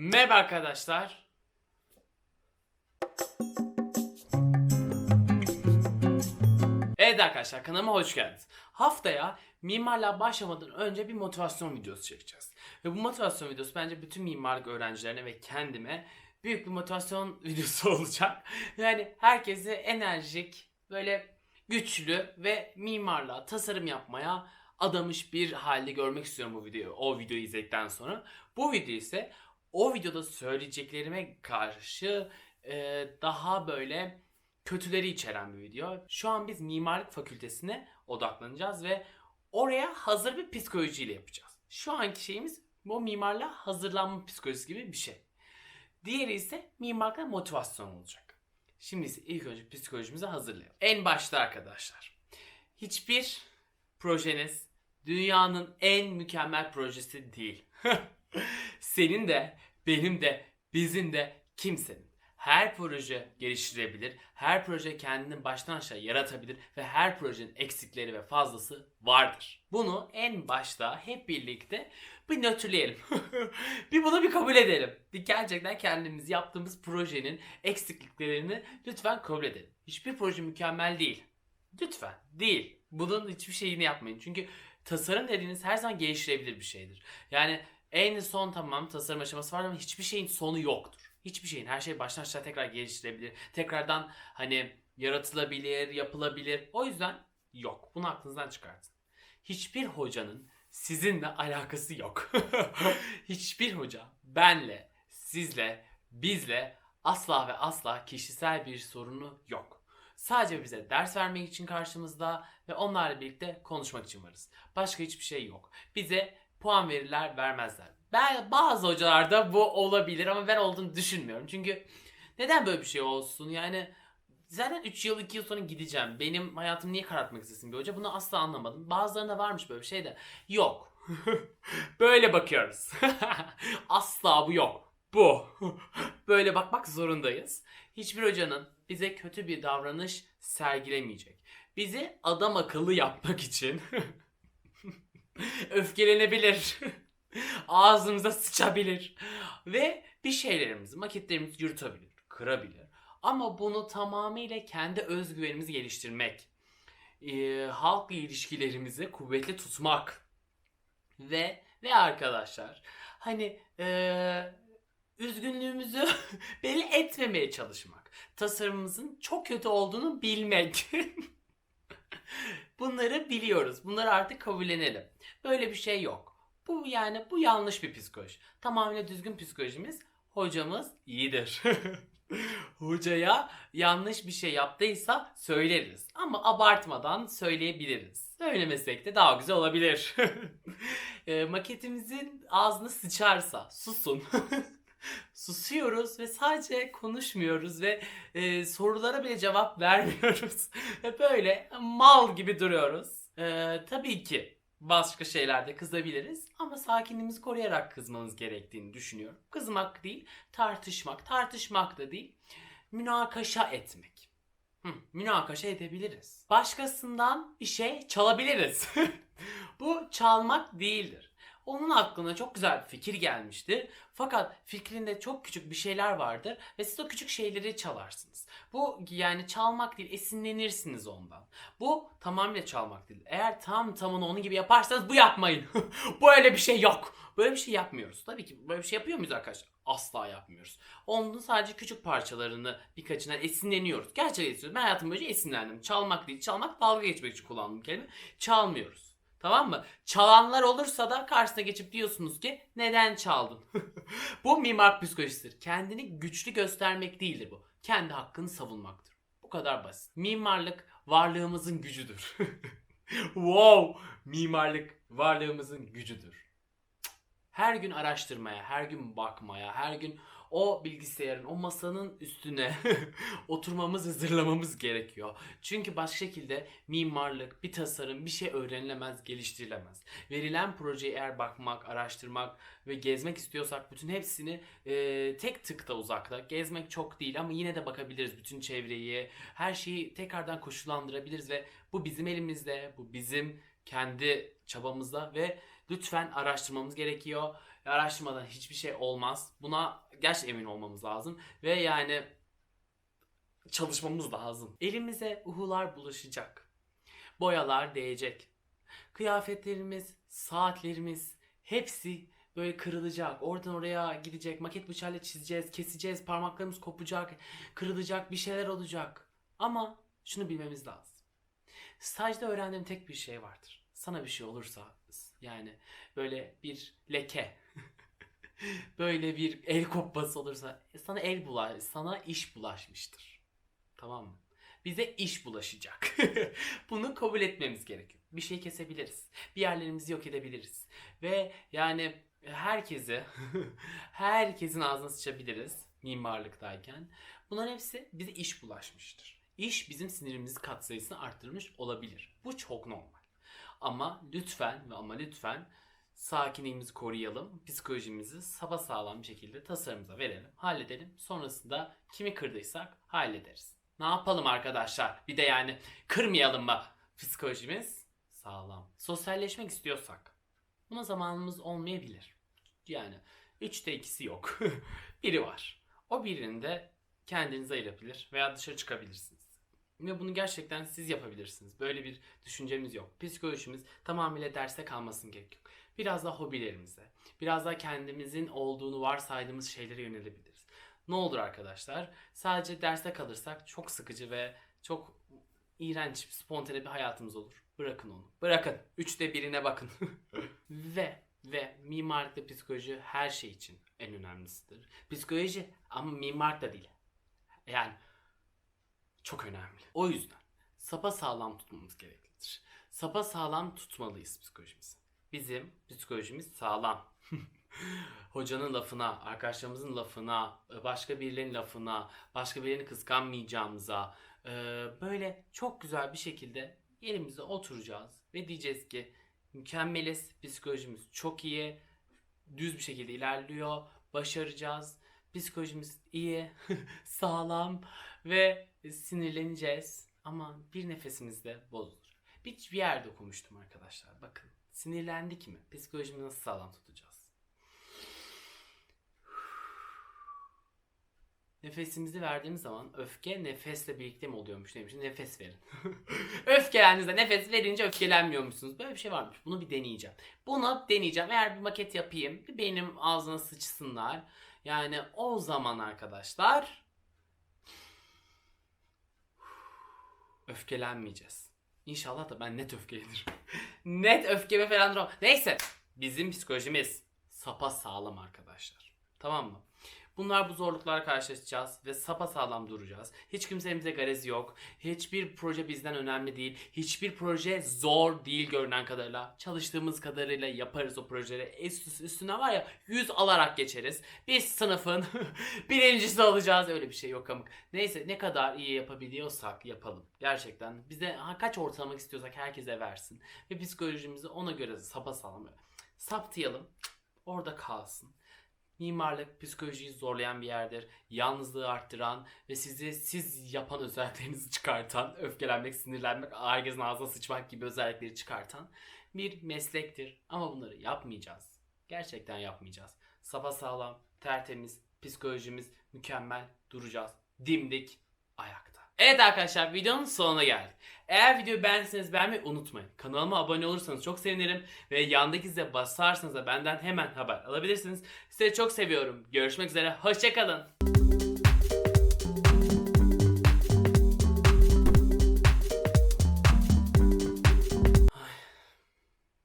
Merhaba arkadaşlar. Evet arkadaşlar kanalıma hoş geldiniz. Haftaya mimarlığa başlamadan önce bir motivasyon videosu çekeceğiz. Ve bu motivasyon videosu bence bütün mimarlık öğrencilerine ve kendime büyük bir motivasyon videosu olacak. Yani herkesi enerjik, böyle güçlü ve mimarlığa, tasarım yapmaya adamış bir halde görmek istiyorum bu videoyu. O videoyu izledikten sonra. Bu video ise o videoda söyleyeceklerime karşı e, daha böyle kötüleri içeren bir video. Şu an biz mimarlık fakültesine odaklanacağız ve oraya hazır bir psikolojiyle yapacağız. Şu anki şeyimiz bu mimarlığa hazırlanma psikolojisi gibi bir şey. Diğeri ise mimarlıkla motivasyon olacak. Şimdi ise ilk önce psikolojimizi hazırlayalım. En başta arkadaşlar. Hiçbir projeniz dünyanın en mükemmel projesi değil. Senin de, benim de, bizim de, kimsenin. Her proje geliştirebilir, her proje kendini baştan aşağı yaratabilir ve her projenin eksikleri ve fazlası vardır. Bunu en başta hep birlikte bir nötrleyelim. bir bunu bir kabul edelim. Gerçekten kendimiz yaptığımız projenin eksikliklerini lütfen kabul edelim. Hiçbir proje mükemmel değil. Lütfen değil. Bunun hiçbir şeyini yapmayın. Çünkü tasarım dediğiniz her zaman geliştirebilir bir şeydir. Yani en son tamam tasarım aşaması var ama hiçbir şeyin sonu yoktur. Hiçbir şeyin her şey baştan aşağı tekrar geliştirebilir. Tekrardan hani yaratılabilir, yapılabilir. O yüzden yok. Bunu aklınızdan çıkartın. Hiçbir hocanın sizinle alakası yok. Hiçbir hoca benle, sizle, bizle asla ve asla kişisel bir sorunu yok. Sadece bize ders vermek için karşımızda ve onlarla birlikte konuşmak için varız. Başka hiçbir şey yok. Bize puan verirler, vermezler. Ben bazı hocalarda bu olabilir ama ben olduğunu düşünmüyorum. Çünkü neden böyle bir şey olsun? Yani zaten 3 yıl 2 yıl sonra gideceğim. Benim hayatımı niye karartmak istesin bir hoca? Bunu asla anlamadım. Bazılarında varmış böyle bir şey de. Yok. böyle bakıyoruz. asla bu yok. Bu. böyle bakmak zorundayız. Hiçbir hocanın bize kötü bir davranış sergilemeyecek. Bizi adam akıllı yapmak için öfkelenebilir. Ağzımıza sıçabilir. Ve bir şeylerimizi, maketlerimizi yırtabilir, kırabilir. Ama bunu tamamıyla kendi özgüvenimizi geliştirmek, e, halkla ilişkilerimizi kuvvetli tutmak ve ve arkadaşlar hani e, üzgünlüğümüzü belli etmemeye çalışmak, tasarımımızın çok kötü olduğunu bilmek. Bunları biliyoruz. Bunları artık kabullenelim. Böyle bir şey yok. Bu yani bu yanlış bir psikoloji. Tamamıyla düzgün psikolojimiz hocamız iyidir. Hocaya yanlış bir şey yaptıysa söyleriz. Ama abartmadan söyleyebiliriz. Söylemesek de daha güzel olabilir. e, maketimizin ağzını sıçarsa susun. Susuyoruz ve sadece konuşmuyoruz ve e, sorulara bile cevap vermiyoruz. ve böyle mal gibi duruyoruz. E, tabii ki başka şeylerde kızabiliriz ama sakinliğimizi koruyarak kızmamız gerektiğini düşünüyorum. Kızmak değil, tartışmak. Tartışmak da değil, münakaşa etmek. Hı, münakaşa edebiliriz. Başkasından bir şey çalabiliriz. Bu çalmak değildir. Onun aklına çok güzel bir fikir gelmiştir. Fakat fikrinde çok küçük bir şeyler vardır ve siz o küçük şeyleri çalarsınız. Bu yani çalmak değil, esinlenirsiniz ondan. Bu tamamıyla çalmak değil. Eğer tam tamını onun gibi yaparsanız bu yapmayın. bu öyle bir şey yok. Böyle bir şey yapmıyoruz. Tabii ki böyle bir şey yapıyor muyuz arkadaşlar? Asla yapmıyoruz. Onun sadece küçük parçalarını birkaçından esinleniyoruz. Gerçekten esinleniyoruz. Ben hayatım boyunca esinlendim. Çalmak değil. Çalmak dalga geçmek için kullandığım kelime. Çalmıyoruz. Tamam mı? Çalanlar olursa da karşısına geçip diyorsunuz ki neden çaldın? bu mimar psikolojisidir. Kendini güçlü göstermek değildir bu. Kendi hakkını savunmaktır. Bu kadar basit. Mimarlık varlığımızın gücüdür. wow! Mimarlık varlığımızın gücüdür. Her gün araştırmaya, her gün bakmaya, her gün o bilgisayarın, o masanın üstüne oturmamız, hazırlamamız gerekiyor. Çünkü başka şekilde mimarlık, bir tasarım, bir şey öğrenilemez, geliştirilemez. Verilen projeye eğer bakmak, araştırmak ve gezmek istiyorsak bütün hepsini e, tek tıkta uzakta. Gezmek çok değil ama yine de bakabiliriz bütün çevreyi. Her şeyi tekrardan koşullandırabiliriz ve bu bizim elimizde, bu bizim kendi çabamızda ve lütfen araştırmamız gerekiyor. Araştırmadan hiçbir şey olmaz. Buna gerçekten emin olmamız lazım. Ve yani çalışmamız lazım. Elimize uhular bulaşacak. Boyalar değecek. Kıyafetlerimiz, saatlerimiz hepsi böyle kırılacak. Oradan oraya gidecek. Maket bıçağıyla çizeceğiz, keseceğiz. Parmaklarımız kopacak, kırılacak, bir şeyler olacak. Ama şunu bilmemiz lazım. Stajda öğrendiğim tek bir şey vardır. Sana bir şey olursa yani böyle bir leke böyle bir el kopması olursa sana el bulaş, sana iş bulaşmıştır. Tamam mı? Bize iş bulaşacak. Bunu kabul etmemiz gerekiyor. Bir şey kesebiliriz. Bir yerlerimizi yok edebiliriz. Ve yani herkesi, herkesin ağzına sıçabiliriz mimarlıktayken. Bunların hepsi bize iş bulaşmıştır. İş bizim sinirimizi katsayısını arttırmış olabilir. Bu çok normal. Ama lütfen ve ama lütfen sakinliğimizi koruyalım. Psikolojimizi sağlam bir şekilde tasarımıza verelim. Halledelim. Sonrasında kimi kırdıysak hallederiz. Ne yapalım arkadaşlar? Bir de yani kırmayalım mı psikolojimiz? Sağlam. Sosyalleşmek istiyorsak buna zamanımız olmayabilir. Yani 3'te ikisi yok. Biri var. O birinde kendinizi ayırabilir veya dışarı çıkabilirsiniz. Ve bunu gerçekten siz yapabilirsiniz. Böyle bir düşüncemiz yok. Psikolojimiz tamamıyla derste kalmasın gerekiyor. Biraz da hobilerimize, biraz da kendimizin olduğunu varsaydığımız şeylere yönelebiliriz. Ne olur arkadaşlar? Sadece derste kalırsak çok sıkıcı ve çok iğrenç, spontane bir hayatımız olur. Bırakın onu. Bırakın. Üçte birine bakın. ve ve mimarlıkta psikoloji her şey için en önemlisidir. Psikoloji ama mimarlık da değil. Yani çok önemli. O yüzden sapa sağlam tutmamız gereklidir. Sapa sağlam tutmalıyız psikolojimizi. Bizim psikolojimiz sağlam. Hocanın lafına, arkadaşlarımızın lafına, başka birilerinin lafına, başka birilerini kıskanmayacağımıza e, böyle çok güzel bir şekilde yerimize oturacağız ve diyeceğiz ki mükemmeliz, psikolojimiz çok iyi, düz bir şekilde ilerliyor, başaracağız, psikolojimiz iyi, sağlam ve sinirleneceğiz ama bir nefesimiz de bozulur. Bir, bir yerde okumuştum arkadaşlar. Bakın sinirlendik mi? Psikolojimizi nasıl sağlam tutacağız? Nefesimizi verdiğimiz zaman öfke nefesle birlikte mi oluyormuş neymiş? Nefes verin. Öfkelendiğinizde nefes verince öfkelenmiyormuşsunuz. Böyle bir şey varmış. Bunu bir deneyeceğim. Bunu deneyeceğim. Eğer bir maket yapayım. Bir benim ağzına sıçsınlar. Yani o zaman arkadaşlar öfkelenmeyeceğiz. İnşallah da ben net öfkelenirim. net öfkeme falan duramam. Neyse. Bizim psikolojimiz sapa sağlam arkadaşlar. Tamam mı? Bunlar bu zorluklarla karşılaşacağız ve sapa sağlam duracağız. Hiç kimsenin bize yok. Hiçbir proje bizden önemli değil. Hiçbir proje zor değil görünen kadarıyla. Çalıştığımız kadarıyla yaparız o projeleri. Üst, üstüne var ya 100 alarak geçeriz. Biz sınıfın birincisi olacağız. Öyle bir şey yok amık. Neyse ne kadar iyi yapabiliyorsak yapalım. Gerçekten bize ha, kaç ortalamak istiyorsak herkese versin. Ve psikolojimizi ona göre sapa sağlam. Saptayalım. Orada kalsın. Mimarlık psikolojiyi zorlayan bir yerdir. Yalnızlığı arttıran ve sizi siz yapan özelliklerinizi çıkartan, öfkelenmek, sinirlenmek, herkesin ağzına sıçmak gibi özellikleri çıkartan bir meslektir. Ama bunları yapmayacağız. Gerçekten yapmayacağız. Sapa sağlam, tertemiz, psikolojimiz mükemmel duracağız. Dimdik ayakta. Evet arkadaşlar videonun sonuna geldik. Eğer videoyu beğendiyseniz beğenmeyi unutmayın. Kanalıma abone olursanız çok sevinirim. Ve yandaki zile basarsanız da benden hemen haber alabilirsiniz. Sizi çok seviyorum. Görüşmek üzere. Hoşçakalın.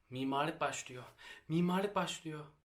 Mimarlık başlıyor. Mimarlık başlıyor.